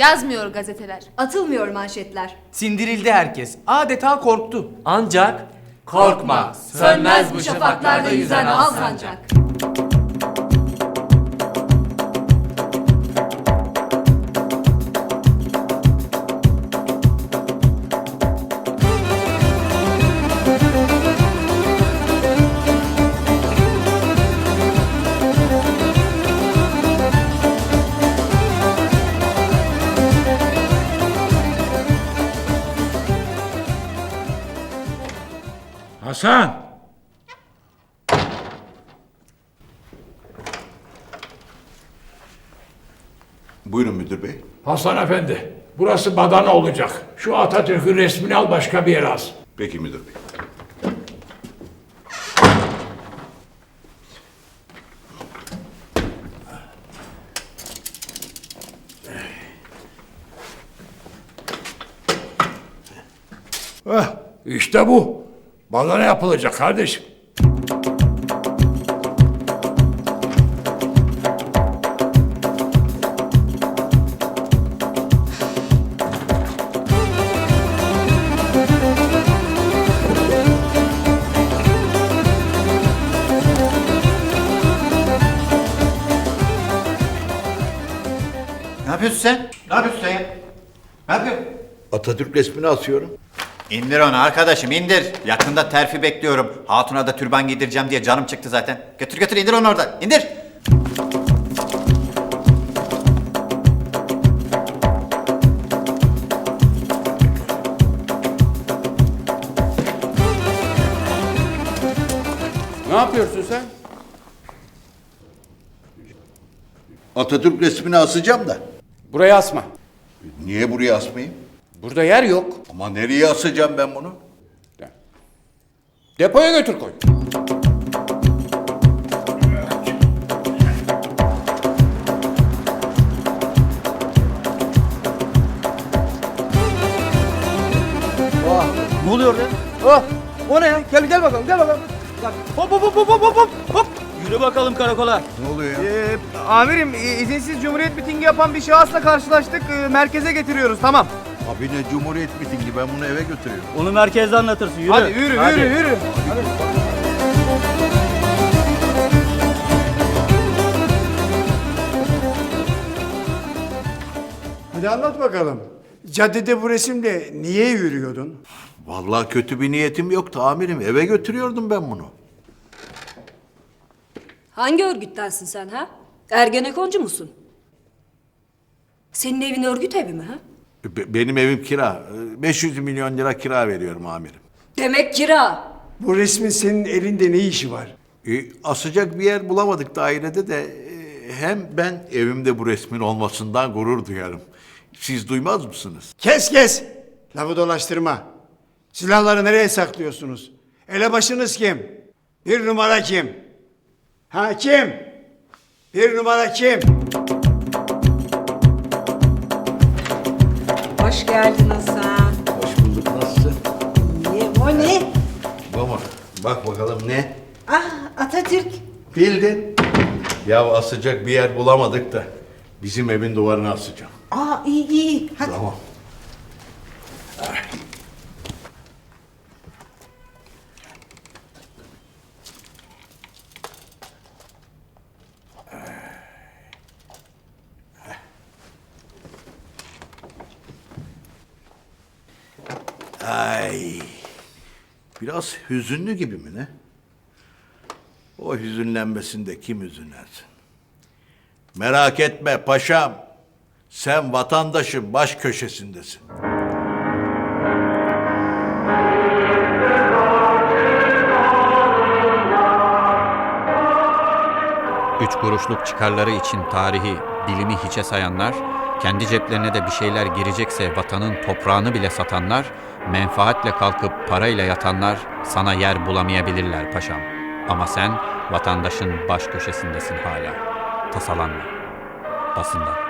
Yazmıyor gazeteler. Atılmıyor manşetler. Sindirildi herkes. Adeta korktu. Ancak korkma, sönmez bu şafaklarda yüzen al sancak. Hasan! Buyurun müdür bey. Hasan efendi, burası badana olacak. Şu Atatürk'ün resmini al başka bir yere as. Peki müdür bey. Heh, işte bu. Badana yapılacak kardeşim. Ne yapıyorsun sen? Ne yapıyorsun sen ya? Ne yapıyorsun? Atatürk resmini asıyorum. İndir onu arkadaşım indir. Yakında terfi bekliyorum. Hatuna da türban giydireceğim diye canım çıktı zaten. Götür götür indir onu oradan. İndir. Ne yapıyorsun sen? Atatürk resmini asacağım da. Buraya asma. Niye buraya asmayayım? Burada yer yok. Ama nereye asacağım ben bunu? Depoya götür koy. Ne oluyor ya? Oh, o ne ya? Gel gel bakalım, gel bakalım. Bak, Hop hop hop hop hop hop hop. Yürü bakalım karakola. Ne oluyor ya? Ee, amirim, e, izinsiz cumhuriyet mitingi yapan bir şahısla karşılaştık. E, merkeze getiriyoruz, tamam. Abi ne Cumhuriyet mitingi ben bunu eve götürüyorum. Onu merkezde anlatırsın, yürü. Hadi yürü, yürü, yürü. Hadi anlat bakalım. Caddede bu resimle niye yürüyordun? Vallahi kötü bir niyetim yoktu amirim. Eve götürüyordum ben bunu. Hangi örgüttensin sen ha? Ergenekoncu musun? Senin evin örgüt evi mi ha? Be- benim evim kira. Ee, 500 milyon lira kira veriyorum amirim. Demek kira. Bu resmin senin elinde ne işi var? E, asacak bir yer bulamadık dairede de e, hem ben evimde bu resmin olmasından gurur duyarım. Siz duymaz mısınız? Kes kes! Lafı dolaştırma. Silahları nereye saklıyorsunuz? Elebaşınız kim? Bir numara kim? Ha kim? Bir numara kim? Hoş geldin Hasan. Hoş bulduk. Nasılsın? İyi, o ne? Baba bak bakalım ne? Ah Atatürk. Bildin. Ya asacak bir yer bulamadık da bizim evin duvarına asacağım. Aa iyi iyi. Hadi. Tamam. Ay. Biraz hüzünlü gibi mi ne? O hüzünlenmesinde kim hüzünlensin? Merak etme paşam. Sen vatandaşın baş köşesindesin. Üç kuruşluk çıkarları için tarihi, bilimi hiçe sayanlar, kendi ceplerine de bir şeyler girecekse vatanın toprağını bile satanlar, menfaatle kalkıp parayla yatanlar sana yer bulamayabilirler paşam. Ama sen vatandaşın baş köşesindesin hala. Tasalanma. Basından.